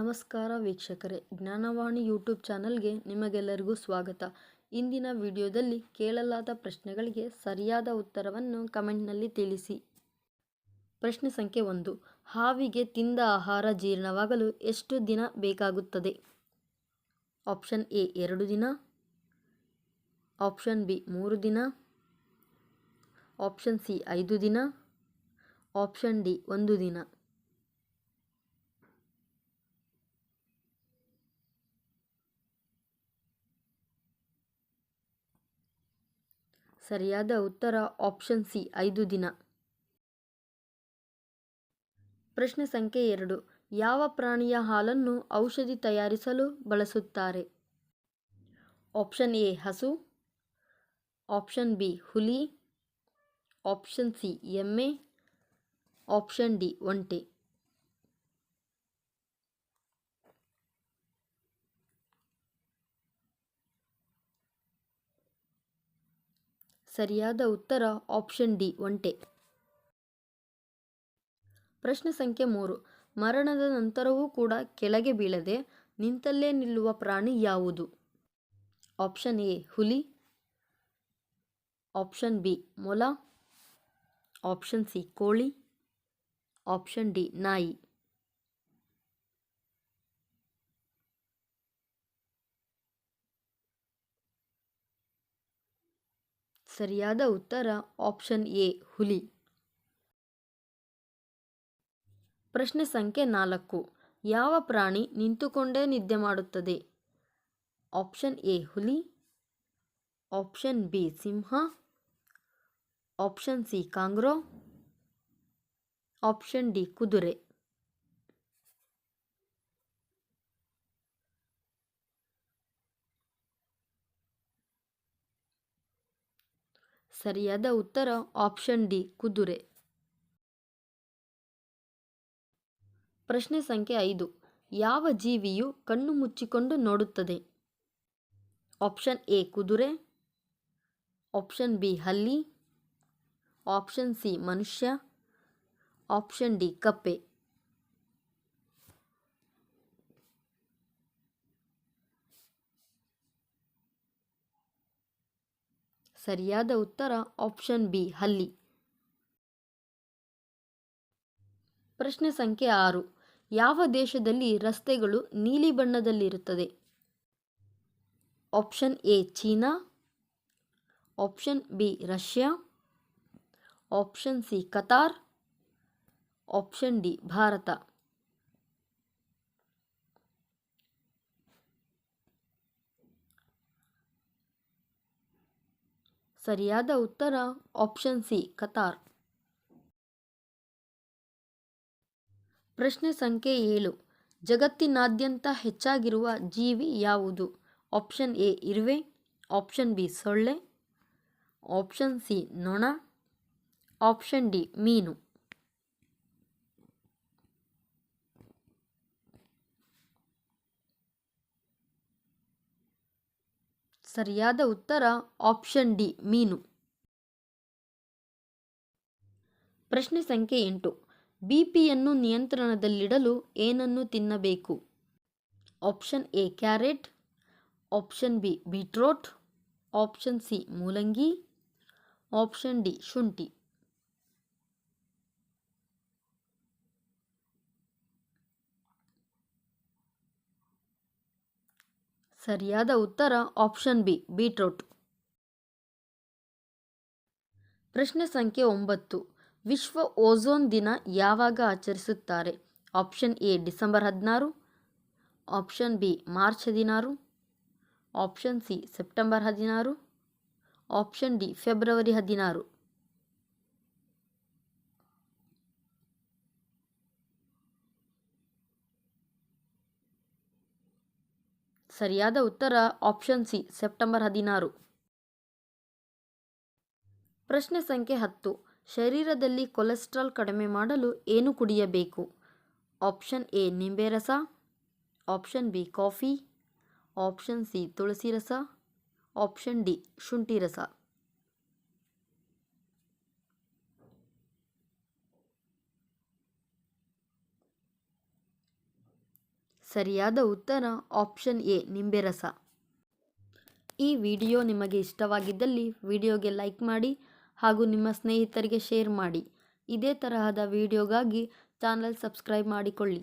ನಮಸ್ಕಾರ ವೀಕ್ಷಕರೇ, ಜ್ಞಾನವಾಣಿ ಯೂಟ್ಯೂಬ್ ಚಾನಲ್ಗೆ ನಿಮಗೆಲ್ಲರಿಗೂ ಸ್ವಾಗತ. ಇಂದಿನ ವಿಡಿಯೋದಲ್ಲಿ ಕೇಳಲಾದ ಪ್ರಶ್ನೆಗಳಿಗೆ ಸರಿಯಾದ ಉತ್ತರವನ್ನು ಕಮೆಂಟ್ನಲ್ಲಿ ತಿಳಿಸಿ. ಪ್ರಶ್ನೆ ಸಂಖ್ಯೆ ಒಂದು, ಹಾವಿಗೆ ತಿಂದ ಆಹಾರ ಜೀರ್ಣವಾಗಲು ಎಷ್ಟು ದಿನ ಬೇಕಾಗುತ್ತದೆ? ಆಪ್ಷನ್ ಎ, ಎರಡು ದಿನ. ಆಪ್ಷನ್ ಬಿ, ಮೂರು ದಿನ. ಆಪ್ಷನ್ ಸಿ, ಐದು ದಿನ. ಆಪ್ಷನ್ ಡಿ, ಒಂದು ದಿನ. ಸರಿಯಾದ ಉತ್ತರ ಆಪ್ಷನ್ ಸಿ, ಐದು ದಿನ. ಪ್ರಶ್ನೆ ಸಂಖ್ಯೆ ಎರಡು. ಯಾವ ಪ್ರಾಣಿಯ ಹಾಲನ್ನು ಔಷಧಿ ತಯಾರಿಸಲು ಬಳಸುತ್ತಾರೆ? ಆಪ್ಷನ್ ಎ, ಹಸು. ಆಪ್ಷನ್ ಬಿ, ಹುಲಿ. ಆಪ್ಷನ್ ಸಿ, ಎಮ್ಮೆ. ಆಪ್ಷನ್ ಡಿ, ಒಂಟೆ. ಸರಿಯಾದ ಉತ್ತರ ಆಪ್ಷನ್ ಡಿ, ಒಂಟೆ. ಪ್ರಶ್ನೆ ಸಂಖ್ಯೆ ಮೂರು. ಮರಣದ ನಂತರವೂ ಕೂಡ ಕೆಳಗೆ ಬೀಳದೆ ನಿಂತಲ್ಲೇ ನಿಲ್ಲುವ ಪ್ರಾಣಿ ಯಾವುದು? ಆಪ್ಷನ್ ಎ, ಹುಲಿ. ಆಪ್ಷನ್ ಬಿ, ಮೊಲ. ಆಪ್ಷನ್ ಸಿ, ಕೋಳಿ. ಆಪ್ಷನ್ ಡಿ, ನಾಯಿ. ಸರಿಯಾದ ಉತ್ತರ ಆಪ್ಷನ್ ಎ, ಹುಲಿ. ಪ್ರಶ್ನೆ ಸಂಖ್ಯೆ ನಾಲ್ಕು. ಯಾವ ಪ್ರಾಣಿ ನಿಂತುಕೊಂಡೇ ನಿದ್ದೆ ಮಾಡುತ್ತದೆ? ಆಪ್ಷನ್ ಎ, ಹುಲಿ. ಆಪ್ಷನ್ ಬಿ, ಸಿಂಹ. Option C, kangaroo. Option D, ಕುದುರೆ. ಸರಿಯಾದ ಉತ್ತರ ಆಪ್ಷನ್ ಡಿ, ಕುದುರೆ. ಪ್ರಶ್ನೆ ಸಂಖ್ಯೆ ಐದು. ಯಾವ ಜೀವಿಯು ಕಣ್ಣು ಮುಚ್ಚಿಕೊಂಡು ನೋಡುತ್ತದೆ? ಆಪ್ಷನ್ ಎ, ಕುದುರೆ. ಆಪ್ಷನ್ ಬಿ, ಹಲ್ಲಿ. ಆಪ್ಷನ್ ಸಿ, ಮನುಷ್ಯ. ಆಪ್ಷನ್ ಡಿ, ಕಪ್ಪೆ. ಸರಿಯಾದ ಉತ್ತರ ಆಪ್ಷನ್ ಬಿ, ಹಲ್ಲಿ. ಪ್ರಶ್ನೆ ಸಂಖ್ಯೆ ಆರು. ಯಾವ ದೇಶದಲ್ಲಿ ರಸ್ತೆಗಳು ನೀಲಿ ಬಣ್ಣದಲ್ಲಿರುತ್ತದೆ? Option A, China. Option B, Russia. Option C, Qatar. Option D, Bharat. ಸರಿಯಾದ ಉತ್ತರ ಆಪ್ಷನ್ ಸಿ ಕತಾರ್ ಪ್ರಶ್ನೆ ಸಂಖ್ಯೆ ಏಳು. ಜಗತ್ತಿನಾದ್ಯಂತ ಹೆಚ್ಚಾಗಿರುವ ಜೀವಿ ಯಾವುದು? ಆಪ್ಷನ್ ಎ ಇರುವೆ. ಆಪ್ಷನ್ ಬಿ ಸೊಳ್ಳೆ. ಆಪ್ಷನ್ ಸಿ ನೊಣ. ಆಪ್ಷನ್ ಡಿ ಮೀನು. ಸರಿಯಾದ ಉತ್ತರ ಆಪ್ಷನ್ ಡಿ, ಮೀನು. ಪ್ರಶ್ನೆ ಸಂಖ್ಯೆ ಎಂಟು. ಬಿಪಿಯನ್ನು ನಿಯಂತ್ರಣದಲ್ಲಿಡಲು ಏನನ್ನು ತಿನ್ನಬೇಕು? Option A, carrot. Option B, beetroot. Option C, ಮೂಲಂಗಿ. ಆಪ್ಷನ್ ಡಿ, ಶುಂಠಿ. ಸರಿಯಾದ ಉತ್ತರ ಆಪ್ಷನ್ ಬಿ, ಬೀಟ್ರೋಟ್. ಪ್ರಶ್ನೆ ಸಂಖ್ಯೆ ಒಂಬತ್ತು. ವಿಶ್ವ ಓಝೋನ್ ದಿನ ಯಾವಾಗ ಆಚರಿಸುತ್ತಾರೆ? ಆಪ್ಷನ್ ಎ, ಡಿಸೆಂಬರ್ ಹದಿನಾರು. ಆಪ್ಷನ್ ಬಿ, ಮಾರ್ಚ್ ಹದಿನಾರು. ಆಪ್ಷನ್ ಸಿ, ಸೆಪ್ಟೆಂಬರ್ ಹದಿನಾರು. ಆಪ್ಷನ್ ಡಿ, ಫೆಬ್ರವರಿ ಹದಿನಾರು. ಸರಿಯಾದ ಉತ್ತರ ಆಪ್ಷನ್ ಸಿ, ಸೆಪ್ಟೆಂಬರ್ ಹದಿನಾರು. ಪ್ರಶ್ನೆ ಸಂಖ್ಯೆ ಹತ್ತು. ಶರೀರದಲ್ಲಿ ಕೊಲೆಸ್ಟ್ರಾಲ್ ಕಡಿಮೆ ಮಾಡಲು ಏನು ಕುಡಿಯಬೇಕು? ಆಪ್ಷನ್ ಎ, ನಿಂಬೆ ರಸ. Option B, coffee. Option C, ತುಳಸಿ ರಸ. ಆಪ್ಷನ್ ಡಿ, ಶುಂಠಿ ರಸ. ಸರಿಯಾದ ಉತ್ತರ ಆಪ್ಷನ್ ಎ ನಿಂಬೆ ರಸ ಈ ವಿಡಿಯೋ ನಿಮಗೆ ಇಷ್ಟವಾಗಿದ್ದಲ್ಲಿ ವಿಡಿಯೋಗೆ ಲೈಕ್ ಮಾಡಿ ಹಾಗೂ ನಿಮ್ಮ ಸ್ನೇಹಿತರಿಗೆ ಶೇರ್ ಮಾಡಿ. ಇದೇ ತರಹದ ವಿಡಿಯೋಗಾಗಿ ಚಾನಲ್ ಸಬ್ಸ್ಕ್ರೈಬ್ ಮಾಡಿಕೊಳ್ಳಿ.